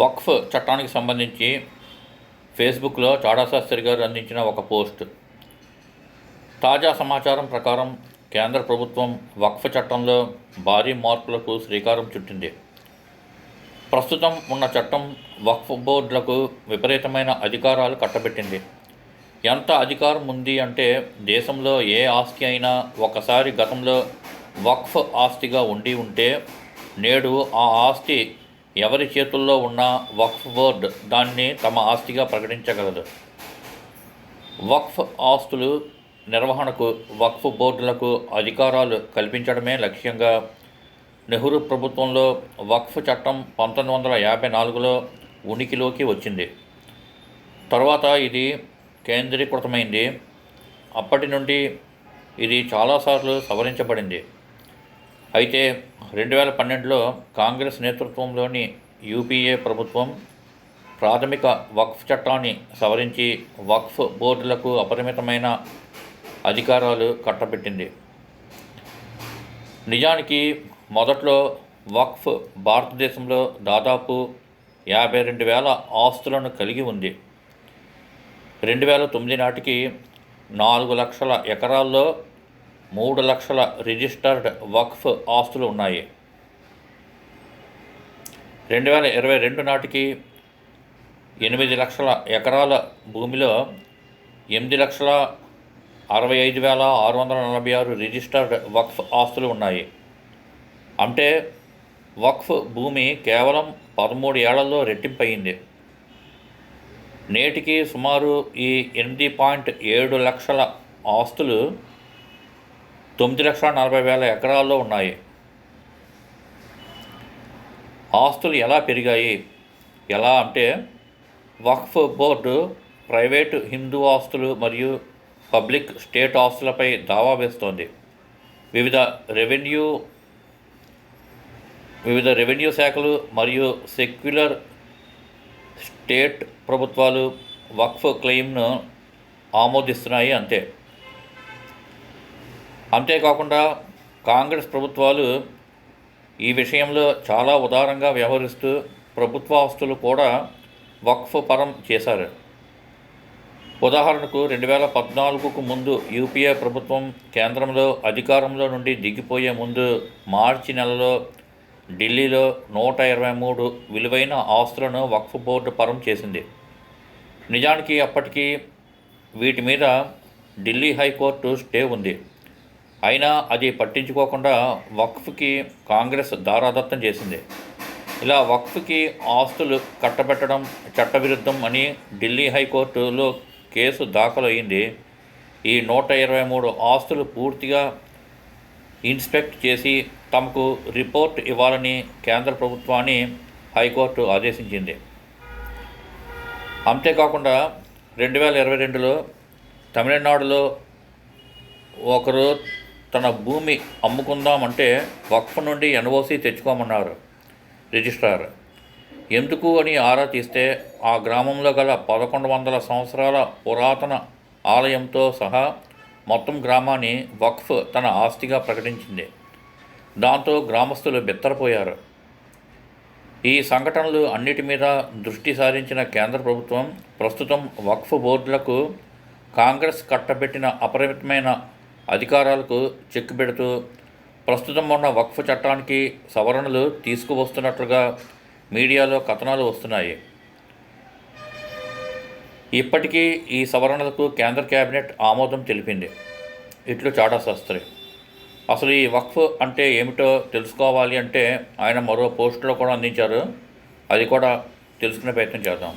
వక్ఫ్ చట్టానికి సంబంధించి ఫేస్బుక్లో చాడా శాస్త్రి గారు అందించిన ఒక పోస్ట్. తాజా సమాచారం ప్రకారం కేంద్ర ప్రభుత్వం వక్ఫ్ చట్టంలో భారీ మార్పులకు శ్రీకారం చుట్టింది. ప్రస్తుతం ఉన్న చట్టం వక్ఫ్ బోర్డులకు విపరీతమైన అధికారాలు కట్టబెట్టింది. ఎంత అధికారం ఉంది అంటే దేశంలో ఏ ఆస్తి అయినా ఒకసారి గతంలో వక్ఫ్ ఆస్తిగా ఉండి ఉంటే నేడు ఆ ఆస్తి ఎవరి చేతుల్లో ఉన్న వక్ఫ్ బోర్డ్ దాన్ని తమ ఆస్తిగా ప్రకటించగలదు. వక్ఫ్ ఆస్తులు నిర్వహణకు వక్ఫ్ బోర్డులకు అధికారాలు కల్పించడమే లక్ష్యంగా నెహ్రూ ప్రభుత్వంలో వక్ఫ్ చట్టం పంతొమ్మిది వందల యాభై నాలుగులో ఉనికిలోకి వచ్చింది. తర్వాత ఇది కేంద్రీకృతమైంది. అప్పటి నుండి ఇది చాలాసార్లు సవరించబడింది. అయితే రెండు వేల పన్నెండులో కాంగ్రెస్ నేతృత్వంలోని యూపీఏ ప్రభుత్వం ప్రాథమిక వక్ఫ్ చట్టాన్ని సవరించి వక్ఫ్ బోర్డులకు అపరిమితమైన అధికారాలు కట్టబెట్టింది. నిజానికి మొదట్లో వక్ఫ్ భారతదేశంలో దాదాపు యాభై రెండు వేల ఆస్తులను కలిగి ఉంది. రెండు వేల తొమ్మిది నాటికి నాలుగు లక్షల ఎకరాల్లో మూడు లక్షల రిజిస్టర్డ్ వక్ఫ్ ఆస్తులు ఉన్నాయి. రెండు వేల ఇరవై రెండు నాటికి ఎనిమిది లక్షల ఎకరాల భూమిలో ఎనిమిది లక్షల అరవై ఐదు వేల ఆరు వందల నలభై ఆరు రిజిస్టర్డ్ వక్ఫ్ ఆస్తులు ఉన్నాయి. అంటే వక్ఫ్ భూమి కేవలం పదమూడు ఏళ్ళలో రెట్టింపయింది. నేటికి సుమారు ఈ ఎనిమిది పాయింట్ ఏడు లక్షల ఆస్తులు తొమ్మిది లక్షల నలభై వేల ఎకరాల్లో ఉన్నాయి. ఆస్తులు ఎలా పెరిగాయి? ఎలా అంటే వక్ఫ్ బోర్డు ప్రైవేటు హిందూ ఆస్తులు మరియు పబ్లిక్ స్టేట్ ఆస్తులపై దావా వేస్తోంది. వివిధ రెవెన్యూ వివిధ రెవెన్యూ శాఖలు మరియు సెక్యులర్ స్టేట్ ప్రభుత్వాలు వక్ఫ్ క్లెయిమ్ను ఆమోదిస్తున్నాయి అంతే. అంతేకాకుండా కాంగ్రెస్ ప్రభుత్వాలు ఈ విషయంలో చాలా ఉదారంగా వ్యవహరిస్తూ ప్రభుత్వ ఆస్తులు కూడా వక్ఫ్ పరం చేశారు. ఉదాహరణకు రెండు వేల పద్నాలుగుకు ముందు యూపీఏ ప్రభుత్వం కేంద్రంలో అధికారంలో నుండి దిగిపోయే ముందు మార్చి నెలలో ఢిల్లీలో నూట ఇరవై మూడు విలువైన ఆస్తులను వక్ఫ్ బోర్డు పరం చేసింది. నిజానికి అప్పటికి వీటి మీద ఢిల్లీ హైకోర్టు స్టే ఉంది. అయినా అది పట్టించుకోకుండా వక్ఫ్కి కాంగ్రెస్ దారాదత్తం చేసింది. ఇలా వక్ఫ్కి ఆస్తులు కట్టబెట్టడం చట్టవిరుద్ధం అని ఢిల్లీ హైకోర్టులో కేసు దాఖలు అయింది ఈ నూట ఇరవై మూడు ఆస్తులు పూర్తిగా ఇన్స్పెక్ట్ చేసి తమకు రిపోర్ట్ ఇవ్వాలని కేంద్ర ప్రభుత్వాన్ని హైకోర్టు ఆదేశించింది. అంతేకాకుండా రెండు వేల ఇరవై రెండులో తమిళనాడులో ఒకరు తన భూమి అమ్ముకుందామంటే వక్ఫ్ నుండి ఎన్ఓసి తెచ్చుకోమన్నారు రిజిస్ట్రార్. ఎందుకు అని ఆరా తీస్తే ఆ గ్రామంలో గల పదకొండు వందల సంవత్సరాల పురాతన ఆలయంతో సహా మొత్తం గ్రామాన్ని వక్ఫ్ తన ఆస్తిగా ప్రకటించింది. దాంతో గ్రామస్తులు బెత్తరపోయారు. ఈ సంఘటనలు అన్నిటి మీద దృష్టి సారించిన కేంద్ర ప్రభుత్వం ప్రస్తుతం వక్ఫ్ బోర్డులకు కాంగ్రెస్ కట్టబెట్టిన అపరిమితమైన అధికారాలకు చెక్ పెడుతూ ప్రస్తుతం ఉన్న వక్ఫ్ చట్టానికి సవరణలు తీసుకువస్తున్నట్లుగా మీడియాలో కథనాలు వస్తున్నాయి. ఇప్పటికీ ఈ సవరణలకు కేంద్ర కేబినెట్ ఆమోదం తెలిపింది. ఇట్లు చాటా శాస్త్రి. అసలు ఈ వక్ఫ్ అంటే ఏమిటో తెలుసుకోవాలి అంటే ఆయన మరో పోస్టులో కూడా అందించారు. అది కూడా తెలుసుకునే ప్రయత్నం చేద్దాం.